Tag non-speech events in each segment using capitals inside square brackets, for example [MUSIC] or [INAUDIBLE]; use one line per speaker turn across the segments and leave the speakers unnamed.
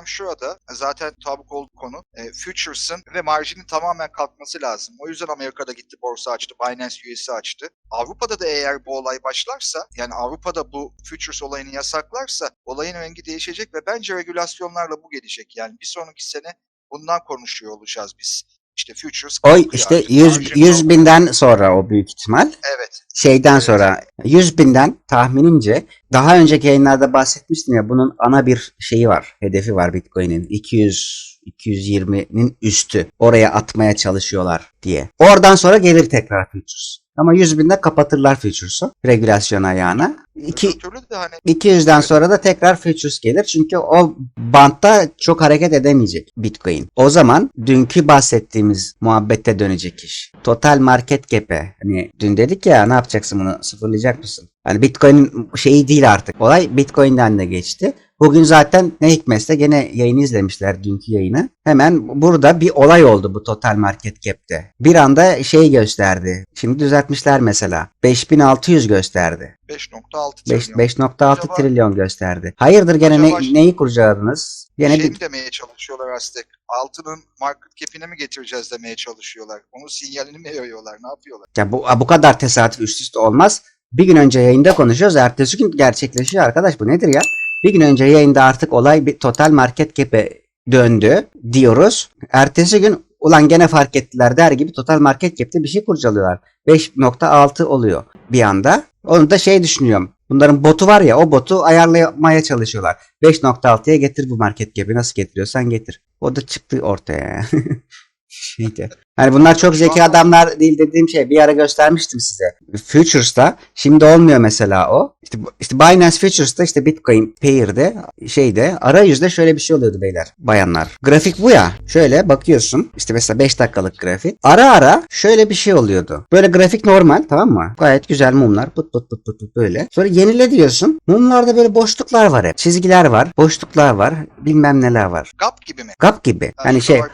problem şurada. Zaten tabuk olduğu konu. E, futures'ın ve marjinin tamamen kalkması lazım. O yüzden Amerika'da gitti borsa açtı. Binance US'i açtı. Avrupa'da da eğer bu olay başlarsa yani Avrupa'da bu futures olayını yasaklarsa olayın rengi değişecek ve bence regülasyonlarla bu gelecek. Yani bir sonraki sene bundan konuşuyor olacağız biz. İşte futures
O
kalkıyor
işte
artık,
100,
marjin
100
kalkıyor.
binden sonra o büyük ihtimal.
Evet.
Şeyden
Evet.
sonra 100 binden tahminimce daha önceki yayınlarda bahsetmiştim ya bunun ana bir şeyi var. Hedefi var Bitcoin'in. 200 220'nin üstü. Oraya atmaya çalışıyorlar diye. Oradan sonra gelir tekrar futures. Ama 100 binde kapatırlar futures'u regülasyon ayağına. İki,
hani
200'den sonra da tekrar futures gelir. Çünkü o bantta çok hareket edemeyecek Bitcoin. O zaman dünkü bahsettiğimiz muhabbette dönecek iş. Total market cap'e. Hani dün dedik ya ne yapacaksın bunu sıfırlayacak mısın? Hani Bitcoin'in şeyi değil artık. Olay Bitcoin'den de geçti. Bugün zaten ne hikmetse gene yayını izlemişler dünkü yayını. Hemen burada bir olay oldu bu total market cap'te. Bir anda şey gösterdi. Şimdi düzeltmişler mesela. 5600 gösterdi.
5.6
Beş-
trilyon.
5.6
Acaba-
trilyon gösterdi. Hayırdır gene ne-
Acaba-
neyi kurcaladınız? Gene
şey
bir
demeye çalışıyorlar Aztek? Altının market cap'ine mi getireceğiz demeye çalışıyorlar. Onun sinyalini mi veriyorlar? Ne yapıyorlar?
ya bu bu kadar tesadüf üst üste olmaz. Bir gün önce yayında konuşuyoruz. Ertesi gün gerçekleşiyor arkadaş. Bu nedir ya? Bir gün önce yayında artık olay bir total market cap'e döndü diyoruz. Ertesi gün ulan gene fark ettiler der gibi total market cap'te bir şey kurcalıyorlar. 5.6 oluyor bir anda. Onu da şey düşünüyorum. Bunların botu var ya o botu ayarlamaya çalışıyorlar. 5.6'ya getir bu market cap'i nasıl getiriyorsan getir. O da çıktı ortaya. [LAUGHS] Şeyde. Hani bunlar çok zeki adamlar değil dediğim şey bir ara göstermiştim size. Futures'ta şimdi olmuyor mesela o. İşte, işte Binance Futures'ta işte Bitcoin Pair'de şeyde arayüzde şöyle bir şey oluyordu beyler bayanlar. Grafik bu ya. Şöyle bakıyorsun işte mesela 5 dakikalık grafik. Ara ara şöyle bir şey oluyordu. Böyle grafik normal tamam mı? Gayet güzel mumlar pıt pıt pıt pıt pıt böyle. Sonra yenile diyorsun. Mumlarda böyle boşluklar var hep. Çizgiler var. Boşluklar var. Bilmem neler var.
Gap gibi mi?
Gap gibi. Hani
şurada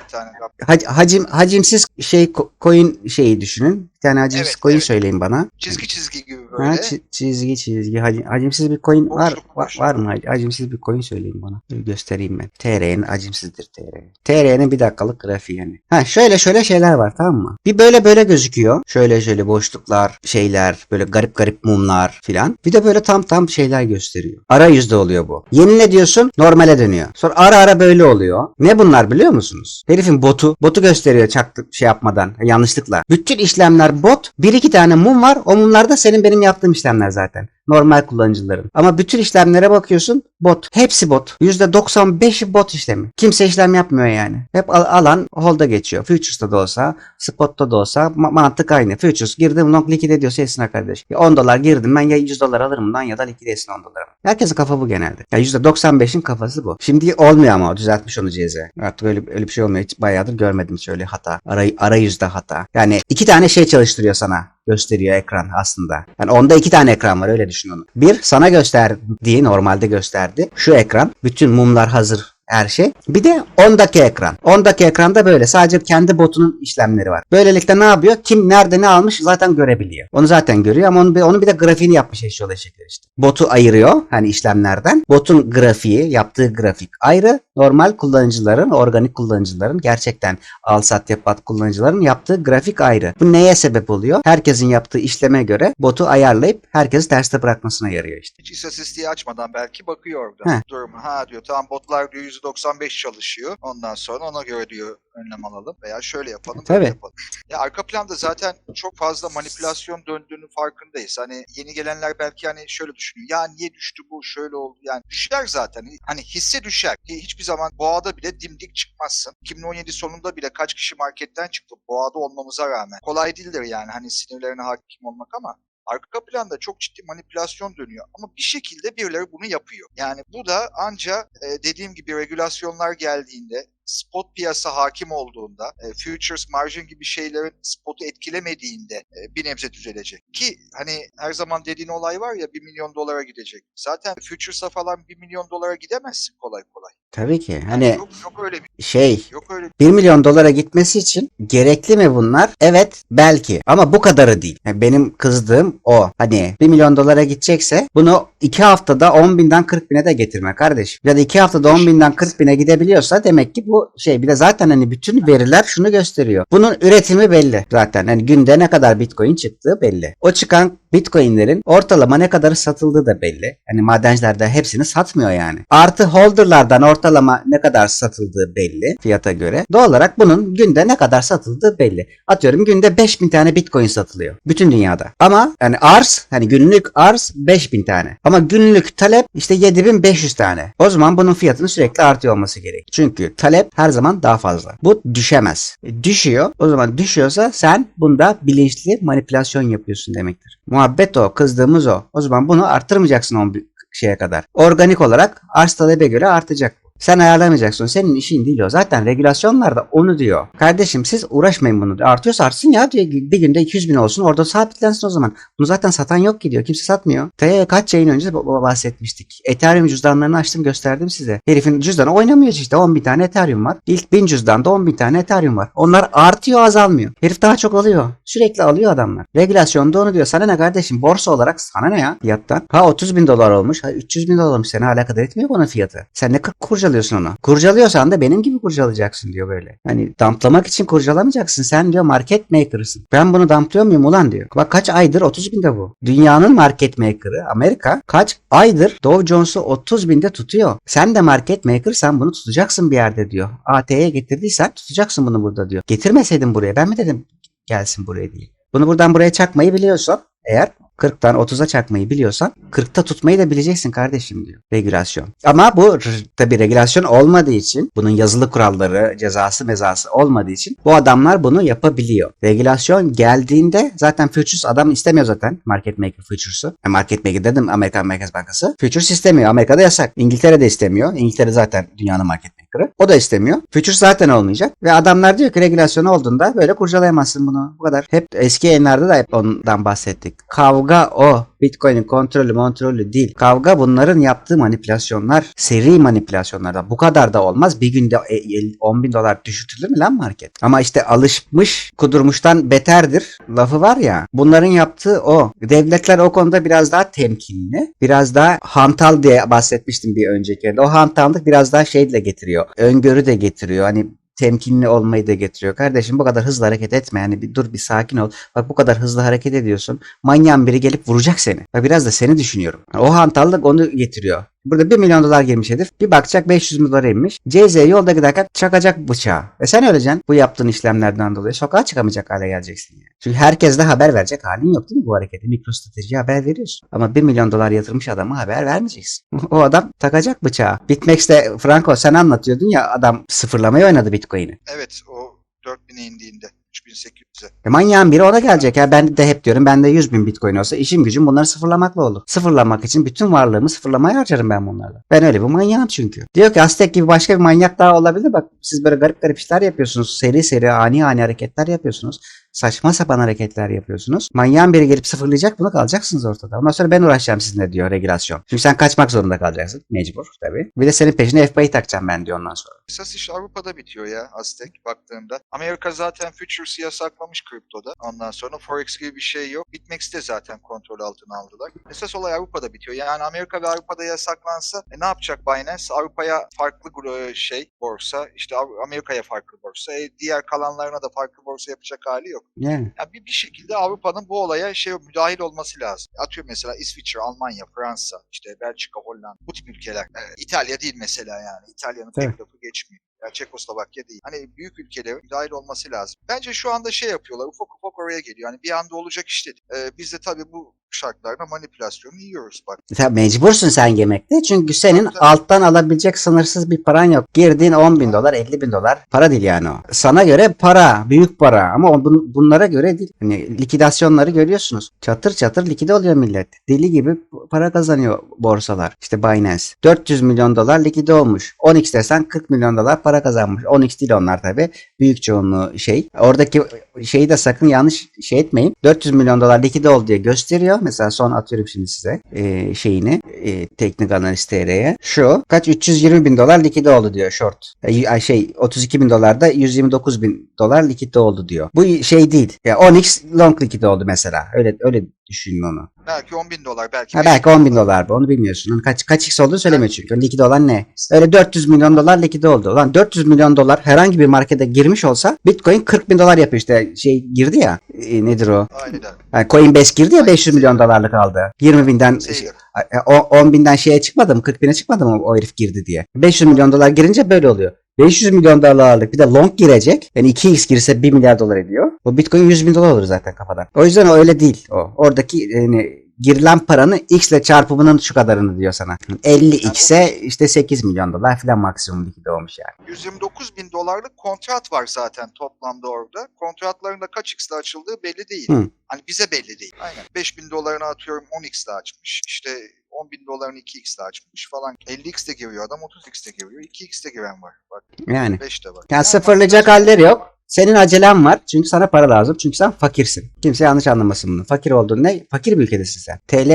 şey hacim hacimsiz şey coin şeyi düşünün. Tane hacimsiz
Evet,
coin
evet.
söyleyin bana.
Çizgi çizgi gibi
Ha,
böyle.
çi- çizgi çizgi hacim, hacimsiz bir coin var
Boşluk,
var,
boşluk.
var mı? Hacimsiz bir coin söyleyin bana. Dur göstereyim ben. TR'nin hacimsizdir TR. TR'nin bir dakikalık grafiği yani. Ha şöyle şöyle şeyler var tamam mı? Bir böyle böyle gözüküyor. Şöyle şöyle boşluklar, şeyler, böyle garip garip mumlar filan. Bir de böyle tam tam şeyler gösteriyor. Arayüzde oluyor bu. Yenile diyorsun normale dönüyor. Sonra ara ara böyle oluyor. Ne bunlar biliyor musunuz? Herifin botu. Botu gösteriyor çaktı şey yapmadan. Yanlışlıkla. Bütün işlemler bot. Bir iki tane mum var. O mumlar da senin benim yaptığım işlemler zaten. Normal kullanıcıların. Ama bütün işlemlere bakıyorsun bot. Hepsi bot. %95'i bot işlemi. Kimse işlem yapmıyor yani. Hep al- alan holda geçiyor. Futures'ta da olsa, spot'ta da olsa ma- mantık aynı. Futures girdim long likit ediyorsa etsin kardeş. Ya 10 dolar girdim ben ya 100 dolar alırım bundan ya da likit etsin 10 dolar. Herkesin kafa bu genelde. Ya %95'in kafası bu. Şimdi olmuyor ama düzeltmiş onu CZ. Artık öyle, öyle bir şey olmuyor. Hiç bayağıdır görmedim şöyle hata. Aray, arayüzde hata. Yani iki tane şey çalıştırıyor sana gösteriyor ekran aslında. Yani onda iki tane ekran var öyle düşün onu. Bir sana gösterdiği normalde gösterdi. Şu ekran. Bütün mumlar hazır her şey. Bir de 10'daki ekran. 10'daki ekranda böyle sadece kendi botunun işlemleri var. Böylelikle ne yapıyor? Kim nerede ne almış zaten görebiliyor. Onu zaten görüyor ama onun bir, onun bir de grafiğini yapmış eşyalı eşekler işte. Botu ayırıyor hani işlemlerden. Botun grafiği, yaptığı grafik ayrı. Normal kullanıcıların, organik kullanıcıların gerçekten al sat yap at kullanıcıların yaptığı grafik ayrı. Bu neye sebep oluyor? Herkesin yaptığı işleme göre botu ayarlayıp herkesi terste bırakmasına yarıyor işte.
Hiç istatistiği açmadan belki bakıyor orada. Durumu. Ha diyor tamam botlar diyor %95 çalışıyor. Ondan sonra ona göre diyor önlem alalım veya şöyle yapalım
Tabii.
böyle yapalım. Ya arka planda zaten çok fazla manipülasyon döndüğünü farkındayız. Hani yeni gelenler belki hani şöyle düşünüyor. Ya niye düştü bu şöyle oldu yani. Düşer zaten. Hani hisse düşer. Hiçbir zaman boğada bile dimdik çıkmazsın. 2017 sonunda bile kaç kişi marketten çıktı boğada olmamıza rağmen. Kolay değildir yani hani sinirlerine hakim olmak ama arka planda çok ciddi manipülasyon dönüyor. Ama bir şekilde birileri bunu yapıyor. Yani bu da anca e, dediğim gibi regülasyonlar geldiğinde spot piyasa hakim olduğunda, e, futures, margin gibi şeylerin spotu etkilemediğinde e, bir nebze düzelecek. Ki hani her zaman dediğin olay var ya 1 milyon dolara gidecek. Zaten futures'a falan 1 milyon dolara gidemezsin kolay kolay.
Tabii ki. Hani
Yok, yok öyle bir
şey
yok öyle
1 milyon dolara gitmesi için gerekli mi bunlar? Evet belki ama bu kadarı değil. Yani benim kızdığım o. Hani 1 milyon dolara gidecekse bunu 2 haftada 10 binden 40 bine de getirme kardeşim. Ya da 2 haftada 10 binden 40 bine gidebiliyorsa demek ki bu şey bir de zaten hani bütün veriler şunu gösteriyor. Bunun üretimi belli zaten. Hani günde ne kadar bitcoin çıktığı belli. O çıkan bitcoinlerin ortalama ne kadar satıldığı da belli. Hani madenciler de hepsini satmıyor yani. Artı holderlardan ortalama ne kadar satıldığı belli fiyata göre. Doğal olarak bunun günde ne kadar satıldığı belli. Atıyorum günde 5000 tane bitcoin satılıyor. Bütün dünyada. Ama yani arz hani günlük arz 5000 tane. Ama günlük talep işte 7500 tane. O zaman bunun fiyatının sürekli artıyor olması gerek. Çünkü talep her zaman daha fazla. Bu düşemez. E, Düşüyor. O zaman düşüyorsa sen bunda bilinçli manipülasyon yapıyorsun demektir. Muhabbet o. Kızdığımız o. O zaman bunu arttırmayacaksın o şeye kadar. Organik olarak arz talebe göre artacak. Sen ayarlamayacaksın. Senin işin değil o. Zaten regülasyonlar da onu diyor. Kardeşim siz uğraşmayın bunu. Artıyorsa artsın ya diyor. Bir günde 200 bin olsun. Orada sabitlensin o zaman. Bunu zaten satan yok ki diyor. Kimse satmıyor. Te kaç yayın önce bahsetmiştik. Ethereum cüzdanlarını açtım gösterdim size. Herifin cüzdanı oynamıyor işte. 10 bin tane Ethereum var. İlk 1000 cüzdanda 10 bin tane Ethereum var. Onlar artıyor azalmıyor. Herif daha çok alıyor. Sürekli alıyor adamlar. Regülasyonda onu diyor. Sana ne kardeşim? Borsa olarak sana ne ya fiyattan? Ha 30 bin dolar olmuş. Ha 300 bin dolar olmuş. Seni alakadar etmiyor bunun fiyatı. Sen ne kurcalıyorsun onu? Kurcalıyorsan da benim gibi kurcalayacaksın diyor böyle. Hani damplamak için kurcalamayacaksın. Sen diyor market maker'ısın. Ben bunu damplıyor muyum ulan diyor. Bak kaç aydır 30 binde bu. Dünyanın market maker'ı Amerika kaç aydır Dow Jones'u 30 binde tutuyor. Sen de market maker'san bunu tutacaksın bir yerde diyor. AT'ye getirdiysen tutacaksın bunu burada diyor. Getirmeseydin buraya ben mi dedim gelsin buraya diye. Bunu buradan buraya çakmayı biliyorsan eğer 40'tan 30'a çakmayı biliyorsan 40'ta tutmayı da bileceksin kardeşim diyor. Regülasyon. Ama bu tabi regülasyon olmadığı için bunun yazılı kuralları, cezası mezası olmadığı için bu adamlar bunu yapabiliyor. Regülasyon geldiğinde zaten futures adam istemiyor zaten market maker futures'ı. Yani market maker dedim Amerikan Merkez Bankası. Futures istemiyor. Amerika'da yasak. İngiltere'de istemiyor. İngiltere zaten dünyanın market maker'ı. O da istemiyor. Futures zaten olmayacak. Ve adamlar diyor ki regülasyon olduğunda böyle kurcalayamazsın bunu. Bu kadar. Hep eski yayınlarda da hep ondan bahsettik. Kavga o. Bitcoin'in kontrolü kontrolü değil. Kavga bunların yaptığı manipülasyonlar. Seri manipülasyonlardan. Bu kadar da olmaz. Bir günde e, el- 10 bin dolar düşürtülür mü lan market? Ama işte alışmış kudurmuştan beterdir lafı var ya. Bunların yaptığı o. Devletler o konuda biraz daha temkinli. Biraz daha hantal diye bahsetmiştim bir önceki. O hantallık biraz daha şey de getiriyor. Öngörü de getiriyor. Hani temkinli olmayı da getiriyor. Kardeşim bu kadar hızlı hareket etme. Yani bir dur bir sakin ol. Bak bu kadar hızlı hareket ediyorsun. Manyağın biri gelip vuracak seni. Bak biraz da seni düşünüyorum. O hantallık onu getiriyor. Burada 1 milyon dolar girmiş herif. Bir bakacak 500 bin dolar inmiş. CZ yolda giderken çakacak bıçağı. E sen öleceksin bu yaptığın işlemlerden dolayı. Sokağa çıkamayacak hale geleceksin yani. Çünkü herkes de haber verecek halin yok değil mi bu hareketi? Mikrostrateji haber veriyorsun. Ama 1 milyon dolar yatırmış adama haber vermeyeceksin. [LAUGHS] o adam takacak bıçağı. Bitmex'te Franco sen anlatıyordun ya adam sıfırlamayı oynadı Bitcoin'i.
Evet o 4000'e indiğinde 3800'e.
E manyağın biri ona gelecek ya. Ben de hep diyorum bende 100 bin bitcoin olsa işim gücüm bunları sıfırlamakla olur. Sıfırlamak için bütün varlığımı sıfırlamaya harcarım ben bunlarla. Ben öyle bir manyağım çünkü. Diyor ki Aztek gibi başka bir manyak daha olabilir. Bak siz böyle garip garip işler yapıyorsunuz. Seri seri ani ani hareketler yapıyorsunuz. Saçma sapan hareketler yapıyorsunuz. Manyağın biri gelip sıfırlayacak bunu kalacaksınız ortada. Ondan sonra ben uğraşacağım sizinle diyor regülasyon. Çünkü sen kaçmak zorunda kalacaksın. Mecbur tabii. Bir de senin peşine FBA'yı takacağım ben diyor ondan sonra.
Esas iş Avrupa'da bitiyor ya Aztek baktığımda. Amerika zaten futures'ı yasaklamış kriptoda. Ondan sonra Forex gibi bir şey yok. BitMEX'i de zaten kontrol altına aldılar. Esas olay Avrupa'da bitiyor. Yani Amerika ve Avrupa'da yasaklansa e, ne yapacak Binance? Avrupa'ya farklı şey borsa, işte Amerika'ya farklı borsa. E, diğer kalanlarına da farklı borsa yapacak hali yok.
Yani.
Yani bir, bir şekilde Avrupa'nın bu olaya şey müdahil olması lazım. Atıyorum mesela İsviçre, Almanya, Fransa, işte Belçika, Hollanda bu tip ülkeler. Ee, İtalya değil mesela yani. İtalya'nın pek lafı geçmiyor. Ya Çekoslovakya değil. Hani büyük ülkelerin müdahil olması lazım. Bence şu anda şey yapıyorlar. Ufak ufak oraya geliyor. Yani bir anda olacak iş değil. Ee, biz de tabii bu şartlarda manipülasyonu yiyoruz bak.
Tabii mecbursun sen yemekte çünkü senin
Tabii, tabii.
alttan alabilecek sınırsız bir paran yok. Girdiğin 10 bin dolar 50 bin dolar para değil yani o. Sana göre para büyük para ama bun- bunlara göre değil. Hani likidasyonları görüyorsunuz. Çatır çatır likide oluyor millet. Deli gibi para kazanıyor borsalar. İşte Binance. 400 milyon dolar likide olmuş. 10x desen 40 milyon dolar para kazanmış. 10x değil onlar tabi. Büyük çoğunluğu şey. Oradaki şeyi de sakın yanlış şey etmeyin. 400 milyon dolar likide oldu diye gösteriyor. Mesela son atıyorum şimdi size e, şeyini e, teknik analiz TR'ye. Şu kaç 320 bin dolar likide oldu diyor short. E, şey 32 bin dolarda 129 bin dolar likide oldu diyor. Bu şey değil. Ya 10x long likide oldu mesela. Öyle öyle düşünün onu.
Belki 10 bin dolar belki.
Ha,
5
belki 10 bin dolar bu onu bilmiyorsun. Kaç, kaç x olduğunu söylemiyor çünkü. Likide olan ne? Öyle 400 milyon dolar likide oldu. Ulan 400 milyon dolar herhangi bir markete girmiş olsa Bitcoin 40 bin dolar yapıyor işte şey girdi ya e, nedir o?
Aynen.
Yani Coinbase girdi ya 500 milyon dolarlık aldı. 20 binden
Sailor.
e, o- 10 binden şeye çıkmadı mı 40 bine çıkmadı mı o herif girdi diye. 500 milyon dolar girince böyle oluyor. 500 milyon dolarlık bir de long girecek. Yani 2x girse 1 milyar dolar ediyor. O Bitcoin 100 bin dolar olur zaten kafadan. O yüzden o öyle değil. O Oradaki yani girilen paranın x ile çarpımının şu kadarını diyor sana. 50x'e işte 8 milyon dolar falan maksimum likide olmuş yani.
129 bin dolarlık kontrat var zaten toplamda orada. Kontratların da kaç x'le açıldığı belli değil.
Hı.
Hani bize belli değil. Aynen. 5 bin dolarını atıyorum 10 x'le açmış. İşte 10 bin dolarını 2 x'le açmış falan. 50 x'te giriyor adam 30 x'te giriyor. 2 x'te giren var. Bak
Yani.
5 de var.
Yani sıfırlayacak halleri yok. Senin acelen var. Çünkü sana para lazım. Çünkü sen fakirsin. Kimse yanlış anlamasın bunu. Fakir olduğun ne? Fakir bir ülkedesin sen. TL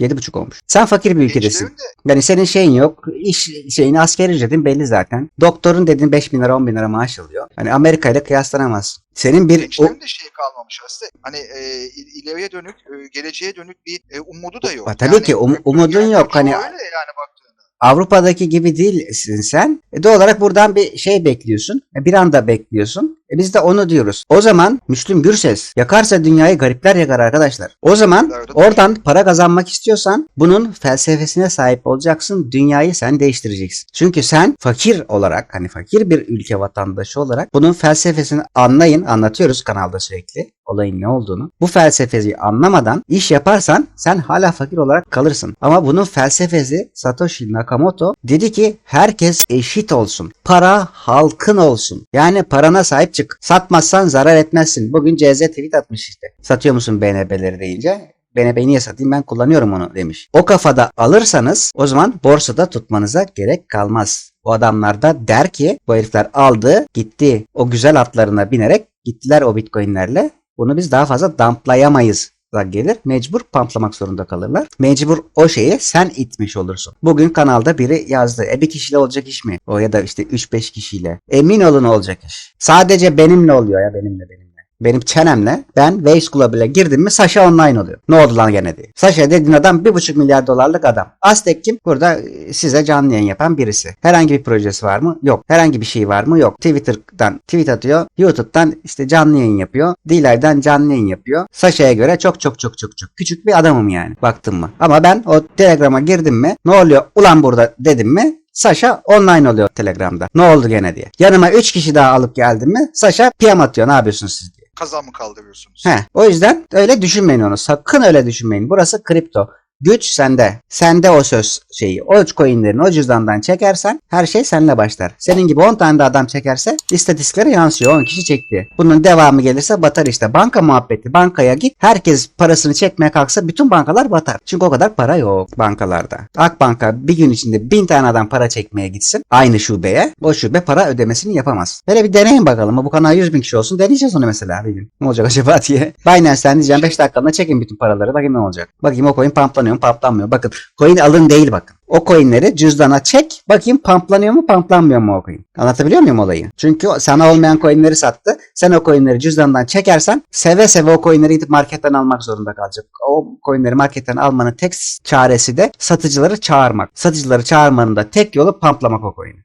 7,5 olmuş. Sen fakir bir ülkedesin. Yani senin şeyin yok. İş şeyini askeri ücretin belli zaten. Doktorun dediğin 5 bin lira 10 bin lira maaş alıyor. Hani Amerika ile kıyaslanamazsın. Senin bir o,
gençlerin de şey kalmamış aslında. Hani e, il- ileriye dönük, e, geleceğe dönük bir e, umudu da yok.
Ha, tabii ki, um- umudun
yani
yok. Hani-
öyle yani baktığında.
Avrupa'daki gibi değilsin sen. E doğal olarak buradan bir şey bekliyorsun. E bir anda bekliyorsun. E biz de onu diyoruz. O zaman Müslüm Gürses yakarsa dünyayı garipler yakar arkadaşlar. O zaman oradan para kazanmak istiyorsan bunun felsefesine sahip olacaksın. Dünyayı sen değiştireceksin. Çünkü sen fakir olarak hani fakir bir ülke vatandaşı olarak bunun felsefesini anlayın. Anlatıyoruz kanalda sürekli olayın ne olduğunu. Bu felsefeyi anlamadan iş yaparsan sen hala fakir olarak kalırsın. Ama bunun felsefesi Satoshi Nakamoto dedi ki herkes eşit olsun. Para halkın olsun. Yani parana sahip çık. Satmazsan zarar etmezsin. Bugün CZ tweet atmış işte. Satıyor musun BNB'leri deyince BNB'yi niye satayım ben kullanıyorum onu demiş. O kafada alırsanız o zaman borsada tutmanıza gerek kalmaz. O adamlar da der ki bu herifler aldı gitti o güzel atlarına binerek gittiler o bitcoinlerle. Bunu biz daha fazla dumplayamayız da gelir. Mecbur pamplamak zorunda kalırlar. Mecbur o şeyi sen itmiş olursun. Bugün kanalda biri yazdı. E bir kişiyle olacak iş mi? O ya da işte 3-5 kişiyle. Emin olun olacak iş. Sadece benimle oluyor ya benimle benimle. Benim çenemle ben Waze Global'e girdim mi Sasha online oluyor. Ne oldu lan gene diye. Sasha dediğin adam 1,5 milyar dolarlık adam. Aztek kim? Burada e, size canlı yayın yapan birisi. Herhangi bir projesi var mı? Yok. Herhangi bir şey var mı? Yok. Twitter'dan tweet atıyor. YouTube'dan işte canlı yayın yapıyor. Dilerden canlı yayın yapıyor. Sasha'ya göre çok çok çok çok çok küçük bir adamım yani. Baktın mı? Ama ben o Telegram'a girdim mi? Ne oluyor ulan burada dedim mi? Sasha online oluyor Telegram'da. Ne oldu gene diye. Yanıma 3 kişi daha alıp geldim mi? Sasha PM atıyor. Ne yapıyorsunuz siz diye.
Kazan mı kaldırıyorsunuz?
He, o yüzden öyle düşünmeyin onu. Sakın öyle düşünmeyin. Burası kripto. Güç sende. Sende o söz şeyi. O coinlerini o cüzdandan çekersen her şey seninle başlar. Senin gibi 10 tane de adam çekerse istatistiklere yansıyor. 10 kişi çekti. Bunun devamı gelirse batar işte. Banka muhabbeti. Bankaya git. Herkes parasını çekmeye kalksa bütün bankalar batar. Çünkü o kadar para yok bankalarda. Akbanka bir gün içinde 1000 tane adam para çekmeye gitsin. Aynı şubeye. O şube para ödemesini yapamaz. Böyle bir deneyin bakalım. Bu kanal 100 bin kişi olsun. Deneyeceğiz onu mesela bir gün. Ne olacak acaba diye. Binance'den diyeceğim 5 dakikamda çekin bütün paraları. Bakayım ne olacak. Bakayım o coin pamplanıyor mu pamplanmıyor. Bakın coin alın değil bakın. O coinleri cüzdana çek. Bakayım pamplanıyor mu pamplanmıyor mu o coin. Anlatabiliyor muyum olayı? Çünkü sana olmayan coinleri sattı. Sen o coinleri cüzdandan çekersen seve seve o coinleri gidip marketten almak zorunda kalacak. O coinleri marketten almanın tek çaresi de satıcıları çağırmak. Satıcıları çağırmanın da tek yolu pamplamak o coin'i.